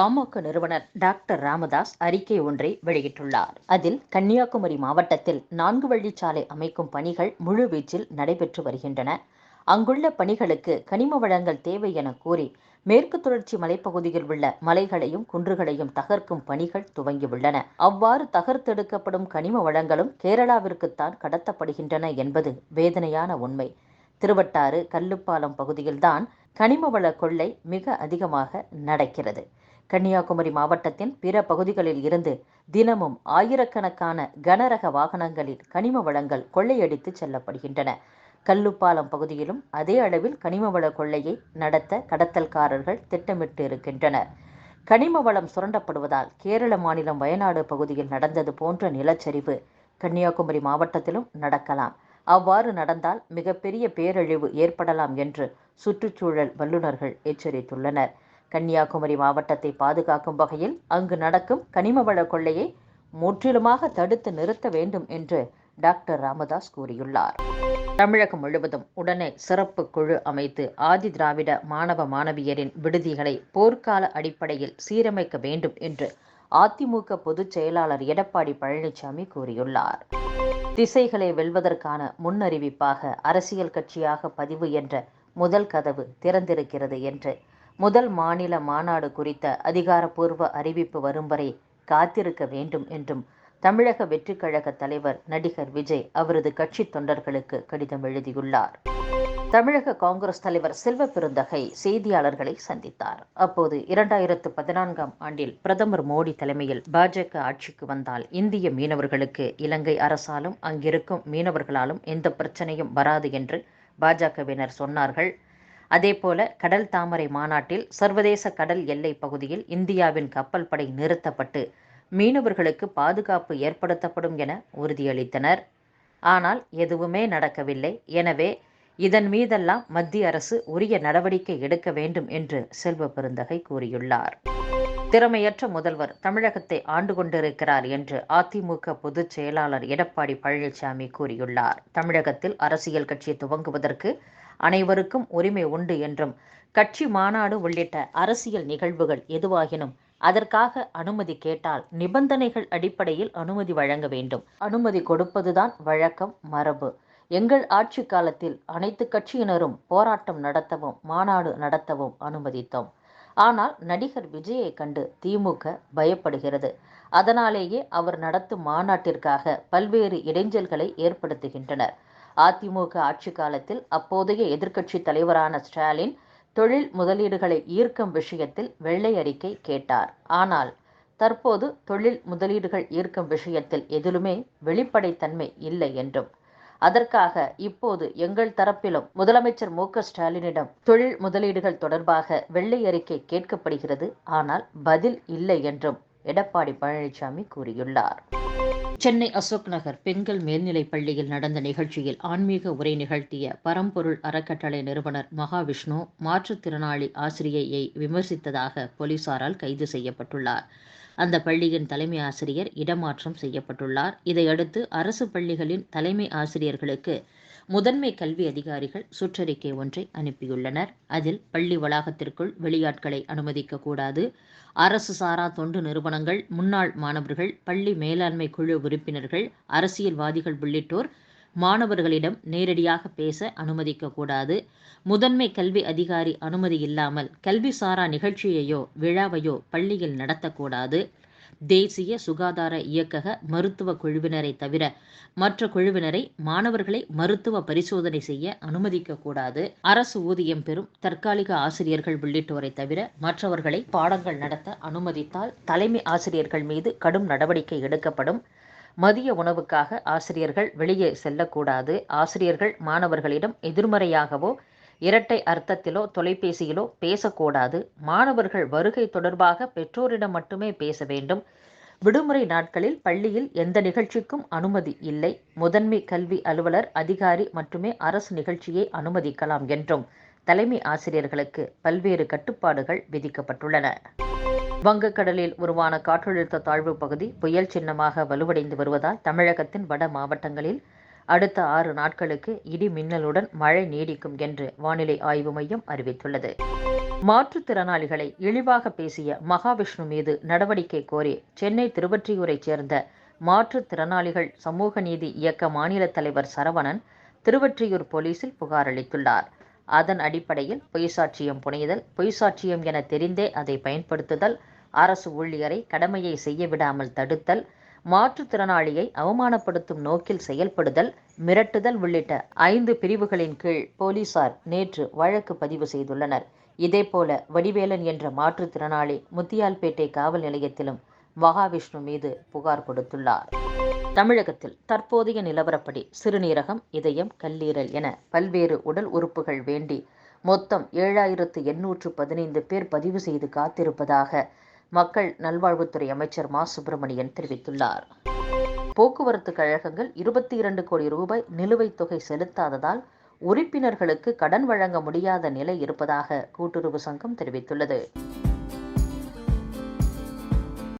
பாமக நிறுவனர் டாக்டர் ராமதாஸ் அறிக்கை ஒன்றை வெளியிட்டுள்ளார். அதில் கன்னியாகுமரி மாவட்டத்தில் நான்கு வழிச்சாலை அமைக்கும் பணிகள் முழுவீச்சில் நடைபெற்று வருகின்றன. அங்குள்ள பணிகளுக்கு கனிம வளங்கள் தேவை என கூறி மேற்கு தொடர்ச்சி மலைப்பகுதியில் உள்ள மலைகளையும் குன்றுகளையும் தகர்க்கும் பணிகள் துவங்கியுள்ளன. அவ்வாறு தகர்த்தெடுக்கப்படும் கனிம வளங்களும் கேரளாவிற்குத்தான் கடத்தப்படுகின்றன என்பது வேதனையான உண்மை. திருவட்டாறு கல்லுப்பாலம் பகுதியில்தான் கனிம வள கொள்ளை மிக அதிகமாக நடக்கிறது. கன்னியாகுமரி மாவட்டத்தின் பிற பகுதிகளில் இருந்து தினமும் ஆயிரக்கணக்கான கனரக வாகனங்களில் கனிம வளங்கள் கொள்ளையடித்து செல்லப்படுகின்றன. கல்லுப்பாலம் பகுதியிலும் அதே அளவில் கனிம வள கொள்ளையை நடத்த கடத்தல்காரர்கள் திட்டமிட்டு இருக்கின்றனர். கனிம வளம் சுரண்டப்படுவதால் கேரள மாநிலம் வயநாடு பகுதியில் நடந்தது போன்ற நிலச்சரிவு கன்னியாகுமரி மாவட்டத்திலும் நடக்கலாம். அவ்வாறு நடந்தால் மிகப்பெரிய பேரழிவு ஏற்படலாம் என்று சுற்றுச்சூழல் வல்லுநர்கள் எச்சரித்துள்ளனர். கன்னியாகுமரி மாவட்டத்தை பாதுகாக்கும் வகையில் அங்கு நடக்கும் கனிமவள கொள்ளையை முற்றிலுமாக தடுத்து நிறுத்த வேண்டும் என்று டாக்டர் ராமதாஸ் கூறியுள்ளார். தமிழகம் முழுவதும் உடனே சிறப்பு குழு அமைத்து ஆதி திராவிட மாணவ மாணவியரின் விடுதிகளை போர்க்கால அடிப்படையில் சீரமைக்க வேண்டும் என்று அதிமுக பொதுச் செயலாளர் எடப்பாடி பழனிசாமி கூறியுள்ளார். திசைகளை வெல்வதற்கான முன்னறிவிப்பாக அரசியல் கட்சியாக பதிவு என்ற முதல் கதவு திறந்திருக்கிறது என்று முதல் மாநில மாநாடு குறித்த அதிகாரப்பூர்வ அறிவிப்பு வரும் வரை காத்திருக்க வேண்டும் என்றும் தமிழக வெற்றிக் கழக தலைவர் நடிகர் விஜய் அவரது கட்சி தொண்டர்களுக்கு கடிதம் எழுதியுள்ளார். தமிழக காங்கிரஸ் தலைவர் செல்வ பெருந்தகை செய்தியாளர்களை சந்தித்தார். அப்போது இரண்டாயிரத்து பதினான்காம் ஆண்டில் பிரதமர் மோடி தலைமையில் பாஜக ஆட்சிக்கு வந்தால் இந்திய மீனவர்களுக்கு இலங்கை அரசாலும் அங்கிருக்கும் மீனவர்களாலும் எந்த பிரச்சனையும் வராது என்று பாஜகவினர் சொன்னார்கள். அதேபோல கடல் தாமரை மாநாட்டில் சர்வதேச கடல் எல்லை பகுதியில் இந்தியாவின் கப்பல் படை நிறுத்தப்பட்டு மீனவர்களுக்கு பாதுகாப்பு ஏற்படுத்தப்படும் என உறுதியளித்தனர். ஆனால் எதுவுமே நடக்கவில்லை. எனவே இதன் மீதெல்லாம் மத்திய அரசு உரிய நடவடிக்கை எடுக்க வேண்டும் என்று செல்வ பெருந்தகை கூறியுள்ளார். திறமையற்ற முதல்வர் தமிழகத்தை ஆண்டு கொண்டிருக்கிறார் என்று அதிமுக பொதுச் செயலாளர் எடப்பாடி பழனிசாமி கூறியுள்ளார். தமிழகத்தில் அரசியல் கட்சி துவங்குவதற்கு அனைவருக்கும் உரிமை உண்டு என்றும் கட்சி மாநாடு உள்ளிட்ட அரசியல் நிகழ்வுகள் எதுவாகினும் அதற்காக அனுமதி கேட்டால் நிபந்தனைகள் அடிப்படையில் அனுமதி வழங்க வேண்டும். அனுமதி கொடுப்பதுதான் வழக்கம் மரபு. எங்கள் ஆட்சி காலத்தில் அனைத்து கட்சியினரும் போராட்டம் நடத்தவும் மாநாடு நடத்தவும் அனுமதித்தோம். ஆனால் நடிகர் விஜயை கண்டு திமுக பயப்படுகிறது. அதனாலேயே அவர் நடத்தும் மாநாட்டிற்காக பல்வேறு இடைஞ்சல்களை ஏற்படுத்துகின்றனர். அதிமுக ஆட்சி காலத்தில் அப்போதைய எதிர்க்கட்சி தலைவரான ஸ்டாலின் தொழில் முதலீடுகளை ஈர்க்கும் விஷயத்தில் வெள்ளை அறிக்கை கேட்டார். ஆனால் தற்போது தொழில் முதலீடுகள் ஈர்க்கும் விஷயத்தில் எதிலுமே வெளிப்படைத்தன்மை இல்லை என்றும் அதற்காக இப்போது எங்கள் தரப்பிலும் முதலமைச்சர் மு ஸ்டாலினிடம் தொழில் முதலீடுகள் தொடர்பாக வெள்ளை அறிக்கை கேட்கப்படுகிறது. ஆனால் பதில் இல்லை என்றும் எடப்பாடி பழனிசாமி கூறியுள்ளார். சென்னை அசோக் நகர் பெண்கள் மேல்நிலைப் பள்ளியில் நடந்த நிகழ்ச்சியில் ஆன்மீக உரை நிகழ்த்திய பரம்பொருள் அறக்கட்டளை நிறுவனர் மகாவிஷ்ணு மாற்றுத்திறனாளி ஆசிரியையை விமர்சித்ததாக போலீசாரால் கைது செய்யப்பட்டுள்ளார். அந்த பள்ளியின் தலைமை ஆசிரியர் இடமாற்றம் செய்யப்பட்டுள்ளார். இதையடுத்து அரசு பள்ளிகளின் தலைமை ஆசிரியர்களுக்கு முதன்மை கல்வி அதிகாரிகள் சுற்றறிக்கை ஒன்றை அனுப்பியுள்ளனர். அதில் பள்ளி வளாகத்திற்குள் வெளியாட்களை அனுமதிக்க கூடாது. அரசு சாரா தொண்டு நிறுவனங்கள் முன்னாள் மாணவர்கள் பள்ளி மேலாண்மை குழு உறுப்பினர்கள் அரசியல்வாதிகள் உள்ளிட்டோர் மாணவர்களிடம் நேரடியாக பேச அனுமதிக்கக்கூடாது. முதன்மை கல்வி அதிகாரி அனுமதி இல்லாமல் கல்வி சாரா நிகழ்ச்சியையோ விழாவையோ பள்ளியில் நடத்தக்கூடாது. தேசிய சுகாதார இயக்கக மருத்துவ குழுவினரை தவிர மற்ற குழுவினரை மாணவர்களை மருத்துவ பரிசோதனை செய்ய அனுமதிக்கக்கூடாது. அரசு ஊதியம் பெறும் தற்காலிக ஆசிரியர்கள் உள்ளிட்டோரை தவிர மற்றவர்களை பாடங்கள் நடத்த அனுமதித்தால் தலைமை ஆசிரியர்கள் மீது கடும் நடவடிக்கை எடுக்கப்படும். மதிய உணவுக்காக ஆசிரியர்கள் வெளியே செல்லக்கூடாது. ஆசிரியர்கள் மாணவர்களிடம் எதிர்மறையாகவோ இரட்டை அர்த்தத்திலோ தொலைபேசியிலோ பேசக்கூடாது. மாணவர்கள் வருகை தொடர்பாக பெற்றோரிடம் மட்டுமே பேச வேண்டும். விடுமுறை நாட்களில் பள்ளியில் எந்த நிகழ்ச்சிக்கும் அனுமதி இல்லை. முதன்மை கல்வி அலுவலர் அதிகாரி மட்டுமே அரசு நிகழ்ச்சியை அனுமதிக்கலாம் என்றும் தலைமை ஆசிரியர்களுக்கு பல்வேறு கட்டுப்பாடுகள் விதிக்கப்பட்டுள்ளன. வங்கக்கடலில் உருவான காற்றழுத்த தாழ்வு பகுதி புயல் சின்னமாக வலுவடைந்து வருவதால் தமிழகத்தின் வட மாவட்டங்களில் அடுத்த ஆறு நாட்களுக்கு இடி மின்னலுடன் மழை நீடிக்கும் என்று வானிலை ஆய்வு மையம் அறிவித்துள்ளது. மாற்றுத்திறனாளிகளை இழிவாக பேசிய மகாவிஷ்ணு மீது நடவடிக்கை கோரி சென்னை திருவற்றியூரைச் சேர்ந்த மாற்றுத்திறனாளிகள் சமூக நீதி இயக்க மாநில தலைவர் சரவணன் திருவற்றியூர் போலீசில் புகார் அளித்துள்ளார். அதன் அடிப்படையில் பொய் சாட்சியம் புனைதல் பொய் சாட்சியம் என தெரிந்தே அதை பயன்படுத்துதல் அரசு ஊழியரை கடமையை செய்ய விடாமல் தடுத்தல் மாற்றுத்திறனாளியை அவமானப்படுத்தும் நோக்கில் செயல்படுதல் மிரட்டுதல் உள்ளிட்ட ஐந்து பிரிவுகளின் கீழ் போலீசார் நேற்று வழக்கு பதிவு செய்துள்ளனர். இதேபோல வடிவேலன் என்ற மாற்றுத்திறனாளி முத்தியால்பேட்டை காவல் நிலையத்திலும் மகாவிஷ்ணு மீது புகார் கொடுத்துள்ளார். தமிழகத்தில் தற்போதைய நிலவரப்படி சிறுநீரகம் இதயம் கல்லீரல் என பல்வேறு உடல் உறுப்புகள் வேண்டி மொத்தம் ஏழாயிரத்து எண்ணூற்று பதினைந்து பேர் பதிவு செய்து காத்திருப்பதாக மக்கள் நல்வாழ்வுத்துறை அமைச்சர் மா. சுப்பிரமணியன் தெரிவித்துள்ளார். போக்குவரத்து கழகங்கள் இருபத்தி இரண்டு கோடி ரூபாய் நிலுவைத் தொகை செலுத்தாததால் உறுப்பினர்களுக்கு கடன் வழங்க முடியாத நிலை இருப்பதாக கூட்டுறவு சங்கம் தெரிவித்துள்ளது.